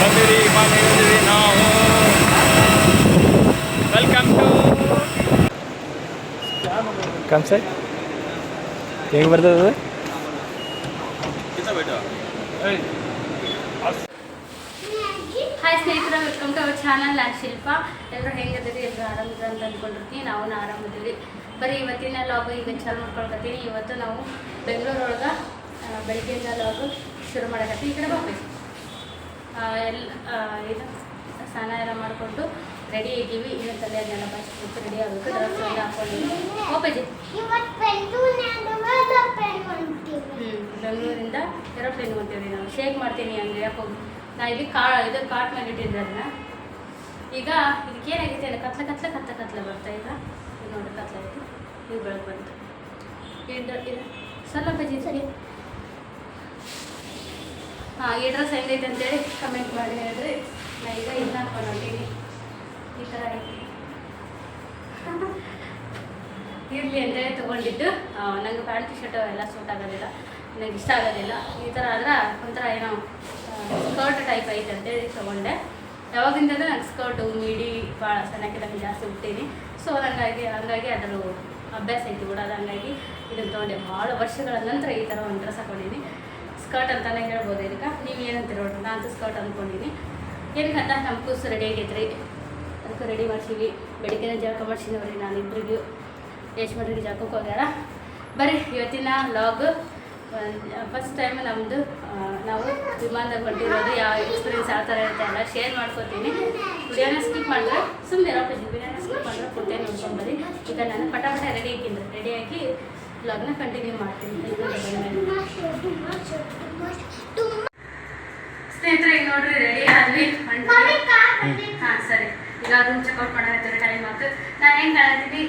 ಬಂದಿರಿ ಬಂದಿರಿ ನಾವು. ವೆಲ್ಕಮ್ ಟು ಕಮ್ ಸರ್ ಹೆಂಗೆ ಬರ್ತದೆ? ಹಾಯ್ ಸ್ನೇಹಿತರೆ ವೆಲ್ಕಮ್ ಟು ಅವರ್ ಚಾನಲ್ ನಾನು ಶಿಲ್ಪ ಎಲ್ಲರೂ ಹೆಂಗಿದ್ದೀರಿ? ಎಲ್ಲರೂ ಆರಾಮಿದ್ರೆ ಅಂತ ಅಂದ್ಕೊಂಡಿರ್ತೀನಿ ನಾವು ಆರಾಮಿದ್ದೀವಿ. ಬರೀ ಇವತ್ತಿನ ಲಾಗು ಈಗ ಚಾಲು ಮಾಡ್ಕೊಳ್ಕತ್ತೀನಿ. ಇವತ್ತು ನಾವು ಬೆಂಗಳೂರೊಳಗೆ ಬೆಳಗ್ಗೆಯಿಂದ ಲಾಗು ಶುರು ಮಾಡಕತ್ತೀವಿ. ಈ ಕಡೆ ಹೋಗ್ಬೇಕು ಎಲ್ಲ ಇದು, ಸ್ನಾನ ಎಲ್ಲ ಮಾಡಿಕೊಂಡು ರೆಡಿ ಇದ್ದೀವಿ ಇನ್ನು ತಲೆ ಅದನ್ನೆಲ್ಲ ಬಚ್ಚಿಬಿಟ್ಟು ರೆಡಿ ಆಗಬೇಕು. ಡ್ರೆಸ್ ಎಲ್ಲ ಹಾಕೊಂಡಿದ್ದೀವಿ. ಓಪಜಿ ಹ್ಞೂ ಬೆಂಗಳೂರಿಂದ ಏರೋಪ್ಲೇನ್ ಹೋಗ್ತೀವಿ ನಾವು. ಶೇಕ್ ಮಾಡ್ತೀನಿ ಅಂದರೆ ಯಾಕೆ ನಾ ಇಲ್ಲಿ ಕಾ, ಇದು ಕಾಟ್ ಮೇಲೆ ಇಟ್ಟಿದ್ದೆ ಅದನ್ನ. ಈಗ ಇದಕ್ಕೆ ಏನಾಗಿದೆ ಅಲ್ಲ ಕತ್ಲೆ ಕತ್ಲೆ ಕತ್ಲೆ ಕತ್ಲೆ ಬರ್ತಾ ಈಗ ನೋಡಿ ಕತ್ಲೆ ಇದು. ಬೆಳಗ್ಗೆ ಬಂತು. ಏನು ಸಲ ಸ್ವಲ್ಪ ಸರಿ. ಈ ಡ್ರೆಸ್ ಹೆಂಗೈತೆ ಅಂತೇಳಿ ಕಮೆಂಟ್ ಮಾಡಿ ಹೇಳಿದ್ರೆ ನಾ ಈಗ ಹಾಕೊಂಡು ಹೊಂಟೀನಿ ಈ ಥರ ಐತಿ ಇರಲಿ ಅಂತೇಳಿ ತೊಗೊಂಡಿದ್ದು. ನನಗೆ ಪ್ಯಾಂಟ್ ಟಿ ಶರ್ಟ್ ಎಲ್ಲ ಸೂಟ್ ಆಗೋದಿಲ್ಲ. ನನಗೆ ಇಷ್ಟ ಆಗೋದಿಲ್ಲ. ಈ ಥರ ಆದ್ರೆ ಒಂಥರ ಏನೋ ಸ್ಕರ್ಟ್ ಟೈಪ್ ಐತೆ ಅಂತೇಳಿ ತೊಗೊಂಡೆ. ಯಾವಾಗಿಂದ ನಾನು ಸ್ಕರ್ಟು ಮೀಡಿ ಭಾಳ ಸಣ್ಣಕ್ಕಿದಂಗೆ ಜಾಸ್ತಿ ಹುಟ್ಟೀನಿ ಸೊ ಹಂಗಾಗಿ ಹಂಗಾಗಿ ಅದರ ಅಭ್ಯಾಸ ಐತಿ ಕೂಡ ಹಂಗಾಗಿ ಇದನ್ನು ತೊಗೊಂಡೆ. ಭಾಳ ವರ್ಷಗಳ ನಂತರ ಈ ಥರ ಒಂದು ಡ್ರೆಸ್ ಹಾಕೊಂಡಿನಿ ಸ್ಕರ್ಟ್ ಅಂತಾನೆ ಹೇಳ್ಬೋದು ಇದಕ್ಕೆ ನೀವು ಏನಂತೀರ ನೋಡ್ರಿ? ನಾನು ಸ್ಕರ್ಟ್ ಅಂದ್ಕೊಂಡಿನಿ ಏನಕ್ಕಂತ ನಮ್ಮ ಕೂಸು ರೆಡಿ ಆಗೈತ್ರಿ. ಅದಕ್ಕೆ ರೆಡಿ ಮಾಡ್ಸೀವಿ ಬೆಳಿಗ್ಗೆನೇ ಜಳಕ ಮಾಡ್ಸಿನವ್ರಿ ನಾನು ಇಬ್ಬರಿಗೂ ಯಶ್ಮರಿಗೆ ಜಾಕಕ್ಕೆ ಹೋಗ್ಯಾರ. ಬರ್ರಿ, ಇವತ್ತಿನ ಲಾಗ್ ಫಸ್ಟ್ ಟೈಮ್ ನಮ್ಮದು ನಾವು ವಿಮಾನದಾಗ ಹೊಂಟಿರೋದು, ಯಾವ ಎಕ್ಸ್ಪೀರಿಯನ್ಸ್ ಯಾವ ಥರ ಇರುತ್ತೆ ಎಲ್ಲ ಶೇರ್ ಮಾಡ್ಕೋತೀನಿ. ಬಿರಿಯಾನಿ ಸ್ಕಿಪ್ ಮಾಡಿದ್ರೆ ಸುಮ್ಮನೆ ಇರೋ ವಿಡಿಯೋನ ಸ್ಕಿಪ್ ಮಾಡಿದ್ರೆ ಕೊಟ್ಟೆ ನೋಡ್ಕೊಂಬರಿ ಈಗ ನಾನು ಪಟಾಪಟ ಪಟ ರೆಡಿ ಹಾಕಿದ್ರೆ ರೆಡಿ ಲಾಗ್ನ ಕಂಟಿನ್ಯೂ ಮಾಡ್ತೀನಿ. ಸ್ನೇಹಿತರೆ ಈಗ ನೋಡ್ರಿ ರೆಡಿ ಕಾರ್ ಹಾಂ ಸರಿ. ಈಗ ಅದನ್ನ ಚೆಕ್ಔಟ್ ಮಾಡಾಕತ್ತೀರಿ ಟೈಮ್ ಆಯ್ತು. ನಾನು ಹೆಂಗೆ ಕಾಣತ್ತೀನಿ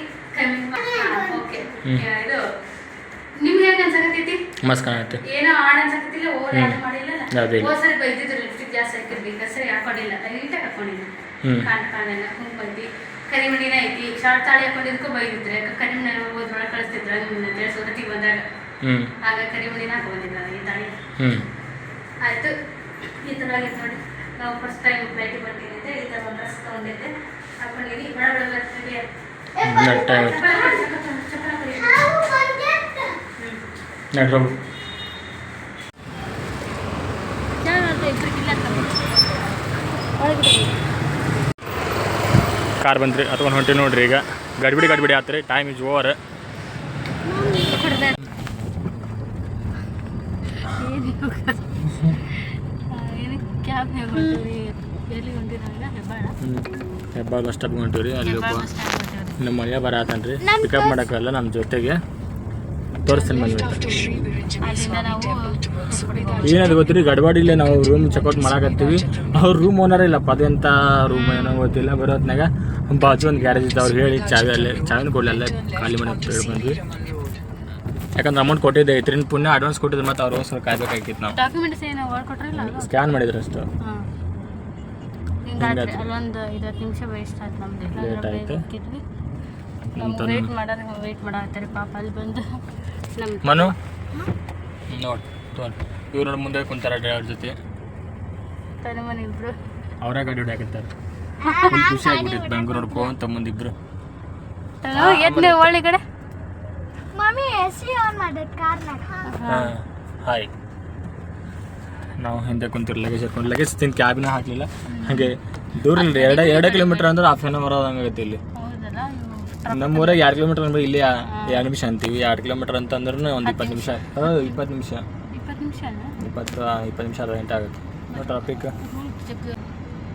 ಓಕೆ. ಇದು ನಿಮ್ಗೆ ಹೆಂಗೆ ಅನ್ಸಕತ್ತೈತಿ? ಮಸ್ತ್ ಕಾಣುತ್ತೆ. ಏನೋ ಆಡ್ ಅನ್ಸಕತ್ತಿಲ್ಲ ಓವರ್ ಮಾಡಿಲ್ಲ ಓ ಸರಿ ಬೈದಿದ್ರು ಲಿಪ್ಸ್ಟಿಕ್ ಜಾಸ್ತಿ ಹಾಕಿರ್ಬೇಕು. ಸರಿ ಹಾಕೊಂಡಿಲ್ಲ. ನೀಟಾಗಿ ಹಾಕೊಂಡಿಲ್ಲ. ಕಾಣ ಕಾಣಲ್ಲ ಕರಿಮಣಿನ ಐತಿ. ಶಾರ್ಟ್ ತಾಳಿ ಹಾಕೊಂಡಿದ್ಕೂ ಬೈದಿದ್ರೆ. ಯಾಕೆ ಕರಿಮಣಿ ಹೋದ್ರೊಳಗೆ ಕಳಿಸ್ತಿದ್ರ. ನಿಮ್ಮ ಸೋದತಿಗೆ ಬಂದಾಗ. ಆಗ ಕರಿಮಣಿನ ಹಾಕೊಂಡಿಲ್ಲ ಈ ತಾಳಿ. ಆಯ್ತು. ಈ ತರ ಆಗಿತ್ತು ನೋಡಿ. ನಾವು ಫಸ್ಟ್ ಟೈಮ್ ಭೇಟಿ ಬರ್ತಿದ್ದೆ ಈ ತರ ಒಂದು ಡ್ರೆಸ್ ತೊಗೊಂಡಿದ್ದೆ. ಹಾಕೊಂಡಿದ್ದೀನಿ ಬಡ ಬಡ ಬರ್ತಿದ್ದೆ ನೆಟ್ ಟೈಮ್ ಚಪ್ಪಲ ಕೊಡಿ, ಚಪ್ಪಲ- ಚಪ್ಪಲ ಕೊಡಿ. ನಾವು ಬಂದೆತ್ತ ಹ್ಮ್. ನೆಟ್ ಹೋಗು ಚೆನ್ನಾಗಿ ಇಬ್ಬರಿಗಿಲ್ಲ ಒಳಗೆ ಕಾರ್ ಬಂತ್ರಿ ಅಥವಾ ಹೊಂಟಿ ನೋಡ್ರಿ ಈಗ. ಗಡ್ಬಿಡಿ ಗಡ್ಬಿಡಿ ಆತ್ರಿ time is over Hebbal bus stop ಹೊಂಟಿವ್ರಿ ಅಲ್ಲಿ ನಮ್ಮ ಮನೆಯ ಬರತ್ತನ್ರಿ ಪಿಕಪ್ ಮಾಡೋಕ್ಕಲ್ಲ ನಮ್ಮ ಜೊತೆಗೆ. ತೋರಿಸ್ತೀನಿ ಬಂದ್ಬಿಟ್ಟು ಅಲ್ಲಿಂದ ನಾವು ಏನದು ಗೊತ್ತಿರಿ ಗಡ್ಬಡಿಲ್ಲೇ ನಾವು ರೂಮ್ ಚೆಕ್ಔಟ್ ಮಾಡಾಕತ್ತೀವಿ. ಅವ್ರ ರೂಮ್ ಓನರ್ ಇಲ್ಲಪ್ಪ ಅದೆಂಥ ರೂಮ್ ಏನೋ ಗೊತ್ತಿಲ್ಲ ಬರೋತ್ನಾಗ ಬಾಜು ಒಂದು ಗ್ಯಾರೇಜ್ ಇತ್ತು ಅವ್ರು ಹೇಳಿ ಚಾವಿ ಅಲ್ಲೇ ಚಾವಿನ ಕೊಡಲಿ ಅಲ್ಲೇ ಖಾಲಿ ಮನೆ ಹೇಳಿ ಬಂದ್ವಿ ಯಾಕಂದ್ರೆ ಅಮೌಂಟ್ ಕೊಟ್ಟಿದ್ದೆ ಐತ್ರಿ ಪುಣ್ಯ ಅಡ್ವಾನ್ಸ್ ಕೊಟ್ಟಿದ್ರು ಮತ್ತು ಅವ್ರು ಸ್ವಲ್ಪ ಕಾಯ್ಬೇಕಾಗಿತ್ತು ನಾವು. ಡಾಕ್ಯುಮೆಂಟ್ಸ್ ಏನು ಕೊಟ್ರಲ್ಲ ಅದು ಸ್ಕ್ಯಾನ್ ಮಾಡಿದ್ರು ಅಷ್ಟು. ಅಲ್ಲೊಂದು ಐವತ್ತು ನಿಮಿಷ ವೇಸ್ಟ್ ಆಯ್ತು ನಮ್ದು. ಇಲ್ಲಾಂದ್ರೆ ಆಯ್ತು. ವೇಟ್ ಮಾಡೋದು ವೇಟ್ ಮಾಡಾಕತ್ತಾರೆ ಪಾಪ ಅಲ್ಲಿ ಬಂದು. ಮನು? ನೋಡಿ ತೊಗೊಂಡು ಇವ್ರು ನೋಡಿ ಮುಂದೆ ಕುಂತಾರ ಡ್ರೈವರ್ ಜೊತೆ. ಅವರ ಮನೆ ಇಬ್ರು. ಅವರೇ ಗಾಡಿ ಹೊಡ್ಯಾಕತ್ತಾರೆ ಫುಲ್ ಖುಷಿ ಆಗ್ಬಿಟ್ಟಿತ್ತು ಬೆಂಗ್ಳೂರು ನೋಡ್ಕೊಂತ ಮುಂದಿಬ್ರು. ಕಡೆ ಮಮ್ಮಿ ಎಸಿ ಆನ್ ಕಾರ್ನಾಗ ಹಾಯ್. ನಾವು ಹಿಂದೆ ಕುಂತಿರು ಲಗೇಜ್ ಹಾಕೊಂಡು ಲಗೇಜ್ ತಿಂದು ಕ್ಯಾಬಿನ ಹಾಕಲಿಲ್ಲ. ಹಾಗೆ ದೂರ ಇಲ್ಲ ಎರಡೇ ಎರಡೇ ಕಿಲೋಮೀಟ್ರ್ ಅಂದ್ರೆ ಹಾಫ್ ಆನ್ ಅವರ್ ಆಗುತ್ತೆ ಇಲ್ಲಿ. ನಮ್ಮ ಊರಾಗ ಎರಡು ಕಿಲೋಮೀಟರ್ ಅಂದ್ರೆ ಇಲ್ಲಿ ಎರಡು ನಿಮಿಷ ಅಂತೀವಿ. ಎರಡು ಕಿಲೋಮೀಟರ್ ಅಂತ ಅಂದ್ರೆ ಒಂದು ಇಪ್ಪತ್ತು ನಿಮಿಷ. ಹಾಂ ಇಪ್ಪತ್ತು ನಿಮಿಷ. ಇಪ್ಪತ್ತು ನಿಮಿಷ ಇಪ್ಪತ್ತು ಇಪ್ಪತ್ತು ನಿಮಿಷ ಅರ್ಧ ಗಂಟೆ ಆಗುತ್ತೆ. ಟ್ರಾಫಿಕ್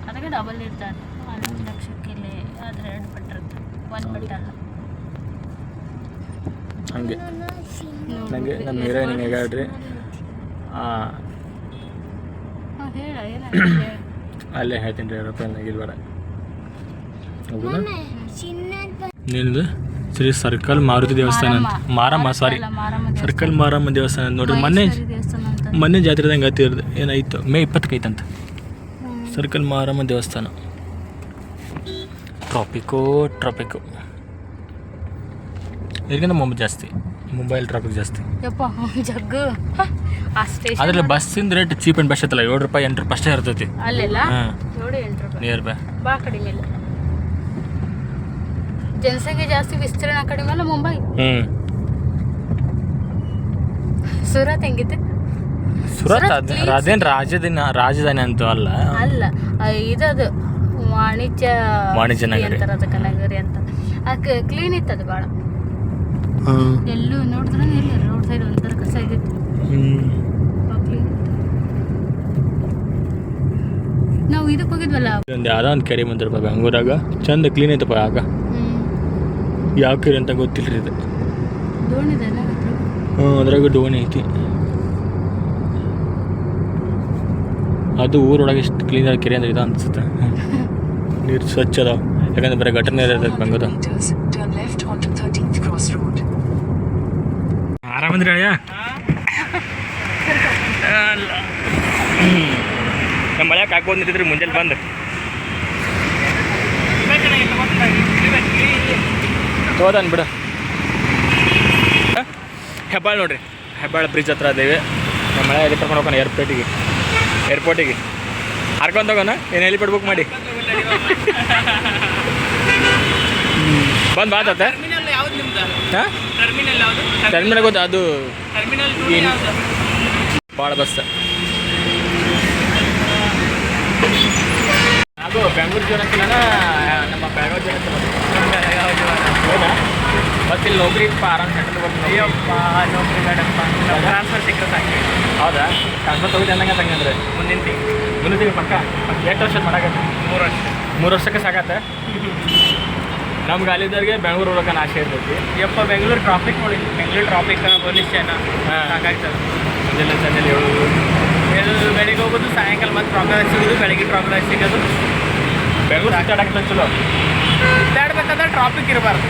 ಅದಕ್ಕೆ ಡಬಲ್ ಇರ್ತಾರೆ. ಹನ್ನೊಂದು ಲಕ್ಷಕ್ಕೆ ಇಲ್ಲಿ ಆದ್ರೆ ಎರಡು ಪಟ್ಟಿರುತ್ತೆ ಒಂದು ಪಟ್ಟ ಅಲ್ಲ. ಹಂಗೆ. ನನಗೆ ನಮ್ಮ ಹೀರೋಯಿನ್ ಹಿಂಗೆ ಹೇಳ್ರಿ? ಅಲ್ಲೇ ಹೇಳ್ತೀನಿ ರೀ ರೂಪಾಯಿ ಇಲ್ಬೇಡ ಹೌದಾ ನಿನ್ನದು ಶ್ರೀ ಸರ್ಕಲ್ ಮಾರುತಿ ದೇವಸ್ಥಾನ ಅಂತ. ಮಾರಮ್ಮ. ಸಾರಿ ಸರ್ಕಲ್ ಮಾರಮ್ಮ ದೇವಸ್ಥಾನ ಅಂತ ನೋಡ್ರಿ. ಮೊನ್ನೆ ಮೊನ್ನೆ ಜಾತ್ರೆದಂಗೆ ಹತ್ತಿರದು ಏನಾಯ್ತು? ಮೇ ಇಪ್ಪತ್ತಕ್ಕೈತಂತ ಸರ್ಕಲ್ ಮಾರಮ್ಮ ದೇವಸ್ಥಾನ. ಟ್ರಾಪಿಕೋ ಟ್ರಾಪಿಕು. ಇದಕ್ಕಿಂತ ಮುಂಬೈ ಜಾಸ್ತಿ. ಮುಂಬೈಲಿ ಟ್ರಾಫಿಕ್ ಜಾಸ್ತಿ. ಜಗ್ಗು. ಅದ್ರಲ್ಲಿ ಬಸ್ಸಿಂದ ರೇಟ್ ಚೀಪ್ ಆ್ಯಂಡ್ ಬೆಸ್ಟ್ ಐತಲ್ಲ ಏಳು ರೂಪಾಯಿ ಎಂಟು ರೂಪಾಯಿ ಅಷ್ಟೇ ಇರ್ತೈತಿ. ಅಲ್ಲೆಲ್ಲ? ನಿಯರ್ ಬೈ ಭಾಳ ಕಡಿಮೆ ಇಲ್ಲ. ಜನಸಂಖ್ಯೆ ಜಾಸ್ತಿ ವಿಸ್ತೀರ್ಣ ಕಡಿಮೆ ಅಲ್ಲ ಮುಂಬೈ. ಹ್ಞೂ ಸೂರತ್ ಹೆಂಗಿತ್ತು? ಸುರತ್ ಅದ್ clean ಅದೇನು ರಾಜಧಾನಿ ರಾಜಧಾನಿ ಅಂತೂ ಅಲ್ಲ. ಅಲ್ಲ ಆ, ಇದದು ವಾಣಿಜ್ಯ ವಾಣಿಜ್ಯ city ನಗರಿ. ಅಂತಾರ ಅದಕ್ಕೆ ನಗರಿ ಅಂತ ಅದಕ್ಕೆ ಕ್ಲೀನ್ ಇತ್ತು ಅದು ಭಾಳ. ಎಲ್ಲೂ ನೋಡಿದ್ರೆ ಇಲ್ಲ ರೋಡ್ ಸೈಡ್ ಒಂಥರ ಕಸ ಆಗಿತ್ತು. ಕ್ಲೀನ್ ನಾವು ಇದಕ್ಕೆ ಹೋಗಿದ್ವಲ್ಲ? ಒಂದು ಯಾವುದೋ ಒಂದು ಕೆರೆ ಬಂದಿರಪ್ಪ ಬೆಂಗ್ಳೂರಾಗ. ಚಂದ ಕ್ಲೀನ್ ಐತಪ್ಪ ಆಗ. ಹ್ಮ್. ಯಾವ ಕೆರೆ ಅಂತ ಗೊತ್ತಿಲ್ಲ ರೀ ಇದು ಹ್ಞೂ ಅದ್ರಾಗ ಡೋಣಿ ಐತಿ. ಅದು ಊರೊಳಗೆ ಎಷ್ಟು ಕ್ಲೀನ್ ಆಗಿ ಕೆರೆ ಅಂದ್ರೆ ಇದು ಅನ್ಸುತ್ತೆ. ನೀರು ಸ್ವಚ್ಛ ಅದಾವ. ಯಾಕಂದ್ರೆ ಬರೀ ಘಟನೆ ಬಂಗದ ಇರ್ತೈತೆ Bengaluru meters, turn left onto 13th ಆರಾಮಂದ್ರಿ ಅಯ್ಯ ನಮ್ಮ ಮಳೆ ಹಾಕೋದು ನಿಂತಿದ್ರಿ ಮುಂಜಾನೆ ಬಂದು. ತೋದನ್ ಬಿಡು? ಹೆಬ್ಬಾಳ್ ನೋಡ್ರಿ, ಹೆಬ್ಬಾಳ್ ಬ್ರಿಡ್ಜ್ ಹತ್ರ ಅದೇವಿ ನಮ್ಮ ಮಳೆ ಎಲ್ಲಿ ಕರ್ಕೊಂಡು ಹೋಗೋಣ? ಏರ್ಪೋರ್ಟಿಗೆ ಏರ್ಪೋರ್ಟಿಗೆ ಹರ್ಕೊಂಡ್ ಹೋಗೋಣ ಏನು ಹೆಲಿಪೋರ್ಟ್ ಬುಕ್ ಮಾಡಿ. ಬಂದು ಬಾತತ್ತೆ ಟರ್ಮಿನಲ್ ಗೊತ್ತ? ಅದು ಭಾಳ ಬಸ್ ಅದು ಬೆಂಗಳೂರು ನಮ್ಮ ಬೆಳಗಾವಿ ಜೀವನ ಹೌದಾ? ಮತ್ತೆ ಇಲ್ಲಿ ನೌಕರಿ ಆರಾಮ್ ಸೆಟಲ್ ಬರ್ತೀನಿ ಅಯ್ಯಪ್ಪ ನೌಕರಿ ಬೇಡಪ್ಪ ಟ್ರಾನ್ಸ್ಫರ್ ಸಿಕ್ಕರೆ ಸಾಕು. ಹೌದಾ? ಟ್ರಾನ್ಸ್ಫರ್ ತಗೋದು ಅಂದಂಗೆ ತಂಗಂದ್ರೆ ಮುಂದಿನ ತಿಂಗಳು. ಮುಂದೆ ತಿಂಗಳು ಪಕ್ಕ? ಎಷ್ಟು ವರ್ಷ ಮಾಡಾಕತ್ತೆ ಮೂರು ವರ್ಷ. ಮೂರು ವರ್ಷಕ್ಕೆ ಸಾಕತ್ತೆ ನಮ್ಗೆ ಅಲ್ಲಿದ್ದವ್ರಿಗೆ ಬೆಂಗಳೂರು ಹೋಗೋಕೆ ಆಸೆ ಇರ್ತೈತಿ. ಯಪ್ಪ ಬೆಂಗಳೂರು ಟ್ರಾಫಿಕ್ ನೋಡಿ. ಬೆಂಗಳೂರು ಟ್ರಾಫಿಕ್ ಪೊಲೀಸ್ ಹಾ. ಸಾಕಾಗ್ತದೆ ಮುಂಜಾನೆ ಸಂಜೆ ಹೇಳೋದು ಎಲ್ಲರೂ ಬೆಳಿಗ್ಗೆ ಹೋಗೋದು ಸಾಯಂಕಾಲ ಮತ್ತೆ ಟ್ರಾಫಿಕ್ ಸಿಗೋದು ಬೆಳಿಗ್ಗೆ ಟ್ರಾಫಿಕ್ ಸಿಗೋದು. ಬೆಂಗಳೂರು ಚಲೋ. ಸುತ್ತಾಡ್ಬೇಕಾದ್ರೆ ಟ್ರಾಫಿಕ್ ಇರಬಾರ್ದು.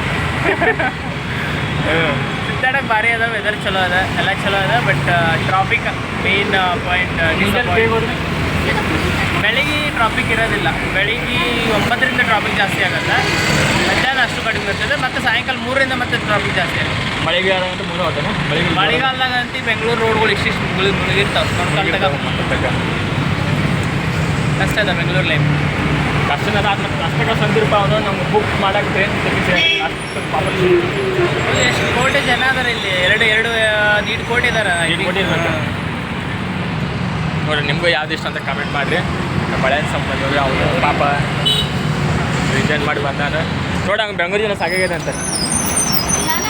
ಸುತ್ತಾಡಕ್ಕೆ ಭಾರಿ ಅದ ವೆದರ್ ಚಲೋ ಅದ ಎಲ್ಲ ಚಲೋ ಅದ ಬಟ್ ಟ್ರಾಫಿಕ್ ಮೇನ್ ಪಾಯಿಂಟ್ ಬೆಳಿಗ್ಗೆ ಟ್ರಾಫಿಕ್ ಇರೋದಿಲ್ಲ. ಬೆಳಿಗ್ಗೆ ಒಂಬತ್ತರಿಂದ ಟ್ರಾಫಿಕ್ ಜಾಸ್ತಿ ಆಗುತ್ತೆ ಮಧ್ಯಾಹ್ನ ಅಷ್ಟು ಕಡಿಮೆ ಇರ್ತದೆ ಮತ್ತು ಸಾಯಂಕಾಲ ಮೂರರಿಂದ ಮತ್ತೆ ಟ್ರಾಫಿಕ್ ಜಾಸ್ತಿ ಆಗುತ್ತೆ. ಮಳೆಗಾಲ ಅಂತ ಮೂರು ಮಳೆಗಾಲದಾಗ ಅಂತ ಬೆಂಗಳೂರು ರೋಡ್ಗಳು ಇಷ್ಟಿಷ್ಟು ಮುಳುಗಿ ಮುಳುಗಿರ್ತಾವೆ. ಕಷ್ಟ ಅದ ಬೆಂಗಳೂರು ಲೈಫ್ ಕಷ್ಟನ ಅದ ಕಷ್ಟಕ್ಕೆ ಸಂದಿರ್ಪ ಅವನು ನಮ್ಗೆ ಬುಕ್ ಮಾಡಕ್ಕೆ ಪಾಪ ಎಷ್ಟು ಕೋಟಿ ಜನ ಅದಾರ ಇಲ್ಲಿ ಎರಡು ಎರಡು ನೀಟ್ ಕೋಟಿ ಇದಾರ ಕೋಟಿ. ನೋಡಿ ನಿಮಗೂ ಯಾವ್ದು ಇಷ್ಟ ಅಂತ ಕಮೆಂಟ್ ಮಾಡಿರಿ ಬಳೆ ಸಂಬಂಧ ಅವರು ಪಾಪ ರಿಟರ್ನ್ ಮಾಡಿ ಬಂದಾನ ನೋಡಿ ಹಂಗೆ ಬೆಂಗಳೂರು ಜನ ಸಾಕಾಗಿದೆ ಅಂತ ನಾನು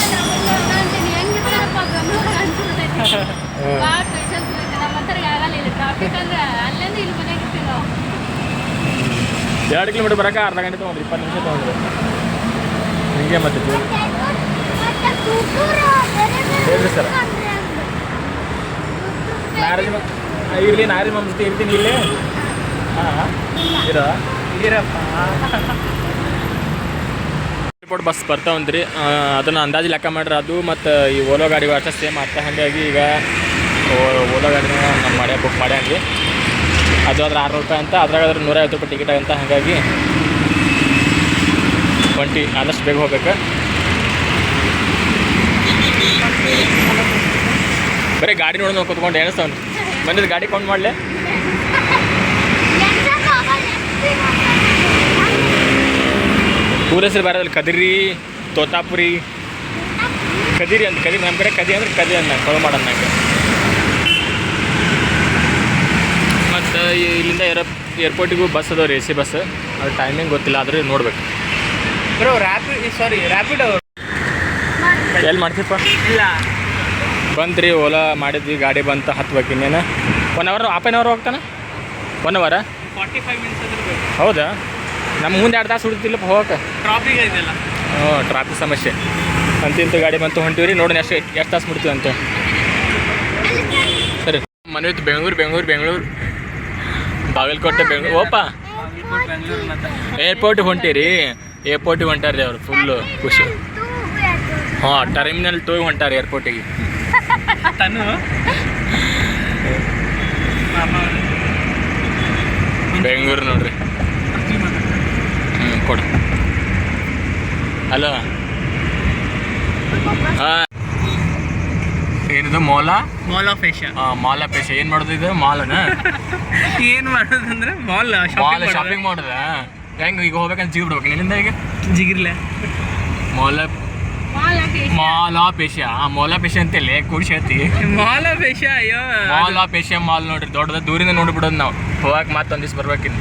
ಎರಡು ಕಿಲೋಮೀಟರ್ ಬರೋಕೆ ಅರ್ಧ ಗಂಟೆ ತೊಗೊಂಡ್ರಿ ಇಪ್ಪತ್ತು ನಿಮಿಷ ತೊಗೊಂಡ್ರಿ. ಹಿಂಗೆ ಮತ್ತೆ. ಹೇಳ್ರಿ ಸರ್. ನಾರಾಜ ಇರಲಿ ನಾರಿ ಮಮ್ಸ್ತಿ ಇರ್ತೀನಿ ಇಲ್ಲಿ. ಹಾಂ ಇರೋ? ಇರಪ್ಪ. ಏರ್ಪೋರ್ಟ್ ಬಸ್ ಬರ್ತಾವಂತ್ರಿ. ಅದನ್ನು ಅಂದಾಜು ಲೆಕ್ಕ ಮಾಡ್ರಿ ಅದು ಮತ್ತು ಈ ಓಲೋ ಗಾಡಿಗೂ ಅಷ್ಟೇ ಸೇಮ್ ಆಗ್ತಾ ಹಾಗಾಗಿ ಈಗ ಓಲೋ ಗಾಡಿನ ನಮ್ಮ ಮಾಡ್ಯ ಬುಕ್ ಮಾಡ್ಯಾನ್ರಿ ಅದು ಅದ್ರ ಆರುನೂರು ರೂಪಾಯಿ ಅಂತ, ಅದ್ರಾಗ ಅದ್ರ ನೂರೈವತ್ತು ರೂಪಾಯಿ ಟಿಕೆಟ್ ಅಂತ ಹಾಗಾಗಿ ಟ್ವೆಂಟಿ ಆದಷ್ಟು ಬೇಗ ಹೋಗ್ಬೇಕು. ಬರೀ ಗಾಡಿ ನೋಡಿ ನಾವು ಕುತ್ಕೊಂಡು ಎಣಿಸ್ತಾವನು. ಬಂದಿದ್ದು ಗಾಡಿ ಕೌಂಟ್ ಮಾಡಲೆ. ಊರ ಹೆಸರು ಬರೋದಿಲ್ಲ ಕದಿರಿ, ತೋತಾಪುರಿ. ಕದಿರಿ ಅಂತ ಕದಿರಿ ನಮ್ಮ ಕಡೆ ಕದಿ ಅಂದ್ರೆ ಕದಿ ಅಂದ ಕಳು ಮಾಡೋಣ ಮತ್ತು ಇಲ್ಲಿಂದ ಏರೋ ಏರ್ಪೋರ್ಟಿಗೂ ಬಸ್ ಅದಾವ್ರಿ ಎ ಸಿ ಬಸ್ ಅದು ಟೈಮಿಂಗ್ ಗೊತ್ತಿಲ್ಲ ಆದ್ರೆ ನೋಡ್ಬೇಕು. ಬ್ರೋ ರ್ಯಾಪಿಡ್ ಸಾರಿ ರ್ಯಾಪಿಡ್ ಎಲ್ಲಿ ಮಾಡ್ತೀಪ್ಪ ಇಲ್ಲ. ರೀ ಓಲಾ ಮಾಡಿದ್ವಿ ಗಾಡಿ ಬಂತ ಹತ್ಬೇಕು ಇನ್ನೇನು. One hour half an hour ಹೋಗ್ತಾನೆ? One hour forty five minutes ಹೌದಾ? ನಮ್ಮ ಮುಂದೆ ಎರಡು ತಾಸು ಹುಡುತಿಲ್ಲಪ್ಪ ಹೋಗಕ್ಕೆ. ಟ್ರಾಫಿಕ್ ಇದೆಯಲ್ಲ. ಹ್ಞೂ ಟ್ರಾಫಿಕ್ ಸಮಸ್ಯೆ. ಅಂತಿಂತ ಗಾಡಿ ಬಂತು ಹೊಂಟಿವ್ರಿ ನೋಡೋಣ ಎಷ್ಟು ಎಷ್ಟು ತಾಸು ಮುಡ್ತೀವಿ ಅಂತ ಸರಿ. ಮನೆ ಇತ್ತು ಬೆಂಗಳೂರು ಬೆಂಗಳೂರು ಬೆಂಗಳೂರು. ಬಾಗಲಕೋಟೆ ಬೆಂಗಳೂರು. ಓಪ? ಏರ್ಪೋರ್ಟಿಗೆ ಹೊಂಟಿರಿ. ಏರ್ಪೋರ್ಟಿಗೆ ಹೊಂಟಾರಿ ಅವ್ರು ಫುಲ್ಲು ಖುಷಿ. ಹಾಂ ಟರ್ಮಿನಲ್ ಟೂ ಹೊಂಟಾರ ಏರ್ಪೋರ್ಟಿಗೆ ತನು ಬೆಂಗಳೂರು ನೋಡ್ರಿ. ಹ್ಞೂ ಕೊಡು. ಹಲೋ ಹಾಂ. ಏನಿದು ಮೋಲ? ಮಾಲ್ ಆಫ್ ಏಷ್ಯಾ ಆ, ಮಾಲ ಪೇಶ ಏನು ಮಾಡೋದು ಇದು? ಮಾಲನ? ಏನು ಮಾಡೋದಂದ್ರೆ ಮಾಲ್ ಮಾಲ್ ಶಾಪಿಂಗ್ ಮಾಡೋದ? ಹೆಂಗ್ ಈಗ ಹೋಗ್ಬೇಕಂತ ಜಿಗಿ ಬಿಡ್ಬೇಕು ಇಲ್ಲಿಂದ ಈಗ? ಜಿಗಿರ್ಲೆ. ಮೋಲ ಮಾಲ ಏಷ್ಯಾ ಆ ಆಫ್ ಪೇಶ ಅಂತೇಳಿ ಕೂಡಿಸಿ ಹೇಳ್ತಿ. ಮಾಲ್ ಆಫ್ ಏಷ್ಯಾ ಅಯ್ಯೋ. ಮಾಲ್ ಆಫ್ ಏಷ್ಯಾ ಮಾಲ್ ನೋಡ್ರಿ ದೊಡ್ಡದ ದೂರಿಂದ ನೋಡ್ಬಿಡೋದು ನಾವು. ಹೋಗಕ್ ಮತ್ತೆ ಒಂದಿವ್ಸ ಬರ್ಬೇಕಿನ್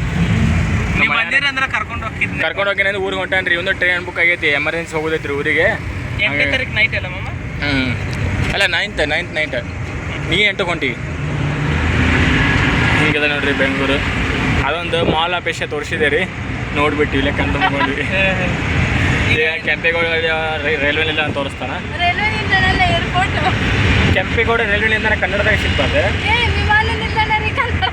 ನೀವು ಬಂದಿರ ಅಂದ್ರೆ ಕರ್ಕೊಂಡು ಹೋಗಿದ್ನಿ ಕರ್ಕೊಂಡು ಹೋಗಿ ಊರಿಗೆ ಹೊಂಟಾನ್ರಿ. ಒಂದು ಟ್ರೈನ್ ಬುಕ್ ಆಗೈತಿ ಎಮರ್ಜೆನ್ಸಿ ಹೋಗೋದೈತ್ರಿ ಊರಿಗೆ. ಎಂಟನೇ ತಾರೀಕು ನೈಟ್ ಅಲ್ಲ ಮಾಮ? ಹ್ಞೂ ಅಲ್ಲ ನೈನ್ತ್ ನೈನ್ತ್ ನೈಟ್ ನೀ ಎಂಟು ಕೊಂಟಿ ಹೀಗಿದೆ ನೋಡ್ರಿ ಬೆಂಗಳೂರು. ಅದೊಂದು ಮಾಲ್ ಅಪೇಕ್ಷೆ ತೋರಿಸಿದೆ ರೀ. ನೋಡ್ಬಿಟ್ಟು ಇಲ್ಲೇ ಕಂಡು ಮಾಡಿ ಈಗ ಕೆಂಪೇಗೌಡ ರೈಲ್ವೆ ನಿಲ್ದಾಣ ತೋರಿಸ್ತಾನ. ರೈಲ್ವೆ ನಿಲ್ದಾಣ ಏರ್ಪೋರ್ಟ್ ಕೆಂಪೇಗೌಡ ರೈಲ್ವೆ ನಿಲ್ದಾಣ ಕನ್ನಡದಾಗ ಸಿಗ್ತದೆ. ಏ ವಿಮಾನ ನಿಲ್ದಾಣ ರೀ ಕನ್ನಡ